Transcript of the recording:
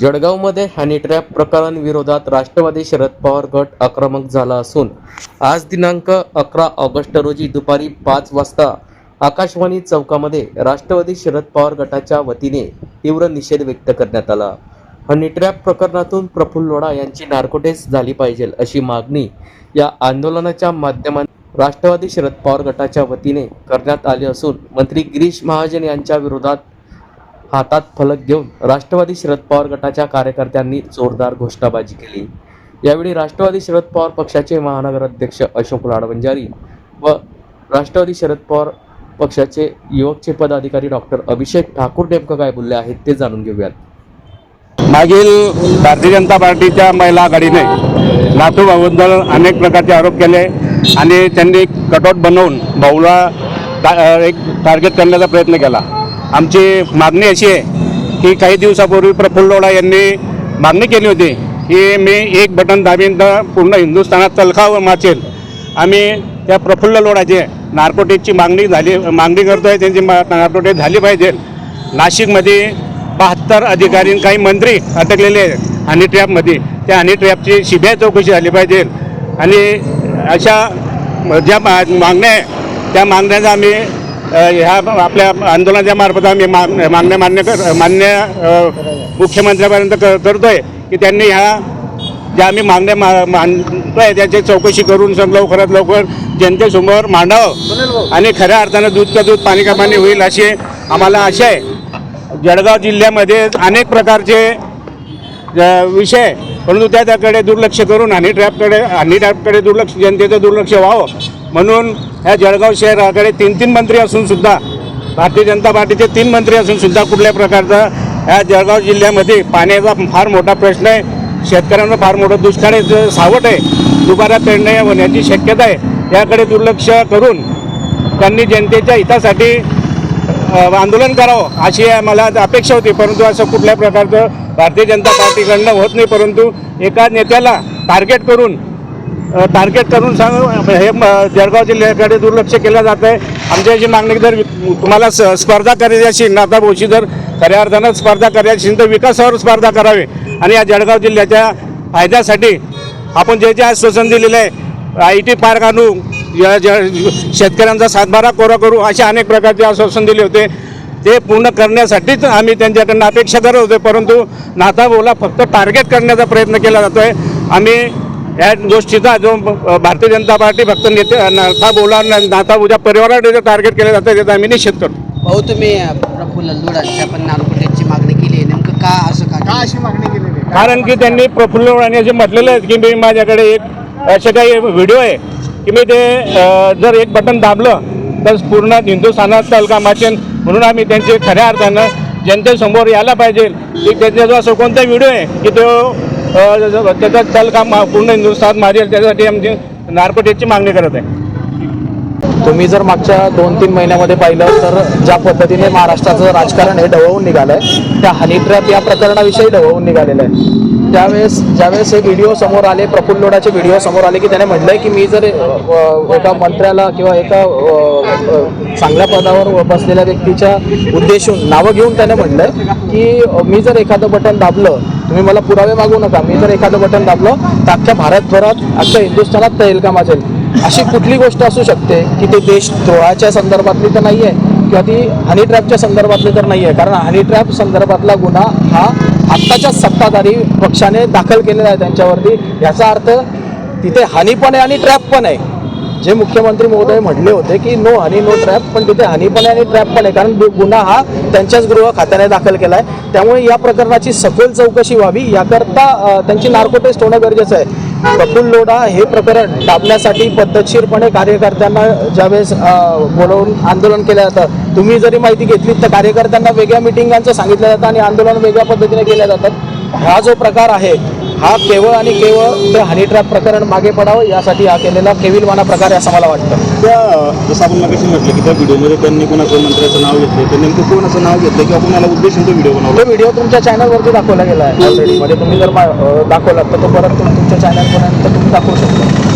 जळगावमध्ये honey trap Rashtravadi Sharad Pawar गट आक्रमक झाला असून आज दिनांक अकरा ऑगस्ट रोजी दुपारी पाच वाजता आकाशवाणी चौकामध्ये राष्ट्रवादी शरद पवार गटाच्या वतीने तीव्र निषेध व्यक्त करण्यात आला. हनी ट्रॅप प्रकरणातून प्रफुल्ल लोढा यांची नार्कोटेस झाली पाहिजे अशी मागणी या आंदोलनाच्या माध्यमात राष्ट्रवादी शरद पवार गटाच्या वतीने करण्यात आली असून मंत्री गिरीश महाजन यांच्या विरोधात हातात फलक घेऊन राष्ट्रवादी शरद पवार गटाच्या कार्यकर्त्यांनी जोरदार घोषणाबाजी केली. यावेळी राष्ट्रवादी शरद पवार पक्षाचे महानगर अध्यक्ष अशोक लाडवंजारी व राष्ट्रवादी शरद पवार पक्षाचे युवकचे पदाधिकारी डॉक्टर अभिषेक ठाकूर नेमकं काय बोलले आहेत ते जाणून घेऊयात. मागील भारतीय जनता पार्टीच्या महिला आघाडीने लातूर भाऊबद्दल अनेक प्रकारचे आरोप केले आणि त्यांनी कटआउट बनवून भाऊला एक टार्गेट करण्याचा प्रयत्न केला. आमची मागणी अशी आहे की काही दिवसापूर्वी प्रफुल्ल लोढा यांनी मागणी केली होती की मी एक बटन दाबीन तर पूर्ण हिंदुस्थानात तलखावर माचेल. आम्ही त्या प्रफुल्ल लोढाचे नार्कोटिकची मागणी झाली मागणी करतो आहे त्यांची नार्कोटिक झाली पाहिजे. नाशिकमध्ये बहात्तर अधिकारी काही मंत्री अटकलेले आहेत हनी ट्रॅपमध्ये. त्या हनी ट्रॅपची सीबीआय चौकशी झाली पाहिजे. आणि अशा ज्या मा- मागण्या आहे त्या मागण्याचा आम्ही ह्या आपल्या आंदोलनाच्या मार्फत आम्ही मा- मागण्या मान्य कर मान्य मुख्यमंत्र्यापर्यंत क- करतोय की त्यांनी ह्या ज्या आम्ही मागण्या मा मांडतोय त्याची चौकशी करून सग लवकरात लवकर जनतेसमोर मांडावं. आणि खऱ्या अर्थानं दूध का दूध पाणी का पाणी होईल अशी आम्हाला आशा आहे. जळगाव जिल्ह्यामध्ये अनेक प्रकारचे विषय आहे. परंतु त्या त्याकडे दुर्लक्ष करून हनी ट्रॅपकडे हनी ट्रॅपकडे दुर्लक्ष जनतेचं दुर्लक्ष व्हावं. म्हणून ह्या जळगाव शहराकडे तीन तीन मंत्री असून सुद्धा भारतीय जनता पार्टीचे तीन मंत्री असून सुद्धा कुठल्या प्रकारचा ह्या जळगाव जिल्ह्यामध्ये पाण्याचा फार मोठा प्रश्न आहे शेतकऱ्यांना फार मोठं दुष्काळाचं सावट आहे दुबारा पेरण्या होण्याची शक्यता आहे याकडे दुर्लक्ष करून त्यांनी जनतेच्या हितासाठी आंदोलन करावं अशी मला अपेक्षा होती परंतु असं कुठल्या प्रकारचं भारतीय जनता पार्टीकडनं होत नाही परंतु एका नेत्याला टार्गेट करून टार्गेट करून सांग. हे जळगाव जिल्ह्याकडे दुर्लक्ष केलं जातं आहे. आमची अशी मागणी जर तुम्हाला स स्पर्धा करायची असेल नाता बोशी जर खऱ्या अर्थानं स्पर्धा करायची असेल तर विकासावर स्पर्धा करावी. आणि या जळगाव जिल्ह्याच्या फायद्यासाठी आपण जे जे आज आश्वासन दिलेलं आहे आय टी पार्क आणू या ज- शेतकऱ्यांचा सातबारा कोरा करू असे अनेक प्रकारचे आश्वासन दिले होते. ते पूर्ण करण्यासाठीच आम्ही त्यांच्याकडनं अपेक्षा करत होते परंतु नाताबोला फक्त टार्गेट करण्याचा प्रयत्न केला जातो आहे आम्ही या गोष्टीचा जो भारतीय जनता पार्टी फक्त नेते नाथाभाऊला नाथाभाऊच्या परिवाराला जे टार्गेट केलं जातं त्याचा आम्ही निषेध करतो. भाऊ तुम्ही प्रफुल्ल आपण नार्कोटेकची मागणी केली आहे. नेमकं का असं का का अशी मागणी केलेली आहे? कारण की त्यांनी प्रफुल्ल आणि असे म्हटलेले आहेत की मी माझ्याकडे एक असे काही व्हिडिओ आहे की मी ते जर एक बटन दाबलं तर पूर्ण हिंदुस्थानात तलका माचेन. म्हणून आम्ही त्यांचे खऱ्या अर्थानं जनतेसमोर यायला पाहिजे. की त्याचा जो असं कोणता व्हिडिओ आहे की तो त्याचा चल काम पूर्ण हिंदुस्थान मारेल त्याच्यासाठी आमची नार्कोटेकची मागणी करत आहे. तुम्ही जर मागच्या दोन तीन महिन्यामध्ये पाहिलं तर ज्या पद्धतीने महाराष्ट्राचं राजकारण हे ढवळून निघालंय त्या हनी ट्रॅप या प्रकरणाविषयी ढवळून निघालेलं आहे. त्यावेळेस ज्यावेळेस हे व्हिडिओ समोर आले प्रफुल्ल लोडाचे व्हिडिओ समोर आले की त्याने म्हटलंय की मी जर एका मंत्र्याला किंवा एका चांगल्या पदावर बसलेल्या व्यक्तीच्या उद्देशून नावं घेऊन त्याने म्हटलंय की मी जर एखादं बटन दाबलं तुम्ही मला पुरावे मागू नका. मी जर एखादं बटन दाबलं तर अख्ख्या भारतभरात अख्ख्या हिंदुस्थानात तैल का माजेल. अशी कुठली गोष्ट असू शकते की ते देशद्रोहाच्या संदर्भातली तर नाही आहे किंवा ती हनी ट्रॅपच्या संदर्भातली तर नाही आहे कारण हनी ट्रॅप संदर्भातला गुन्हा हा आत्ताच्या सत्ताधारी पक्षाने दाखल केलेला आहे त्यांच्यावरती. याचा अर्थ तिथे हानी पण आहे आणि ट्रॅप पण आहे. जे मुख्यमंत्री महोदय म्हटले होते की नो हनी नो ट्रॅप पण तिथे हनी पण आहे आणि ट्रॅप पण आहे. कारण गुन्हा हा त्यांच्याच गृह खात्याने दाखल केला आहे त्यामुळे या प्रकरणाची सखोल चौकशी व्हावी. याकरता त्यांची नार्को टेस्ट होणं गरजेचं आहे. प्रफुल लोढा हे प्रकरण दाबण्यासाठी पद्धतशीरपणे कार्यकर्त्यांना ज्यावेळेस बोलवून आंदोलन केलं जातं तुम्ही जरी माहिती घेतली तर कार्यकर्त्यांना वेगळ्या मिटिंगांचं सांगितलं जातं आणि आंदोलन वेगळ्या पद्धतीने केल्या जातात हा जो प्रकार आहे हा केवळ आणि केवळ ते हनी ट्रॅप प्रकरण मागे पडावं यासाठी हा केलेला केविलवाना प्रकार आहे असं मला वाटतं. त्या जसं आपण मगाशी म्हटलं की त्या व्हिडिओमध्ये त्यांनी कोणाचं मंत्र्याचं नाव घेतलं तर नेमकं कोणाचं नाव घेतलं किंवा कोणाला उद्देशून तो व्हिडिओ बनवला? तो व्हिडिओ तुमच्या चॅनलवरती दाखवला गेला आहे ऑलरेडी म्हणजे तुम्ही जर दाखवलात तर तो परत तुम- तुमच्या चॅनलपर्यंत तुम्ही दाखवू शकता.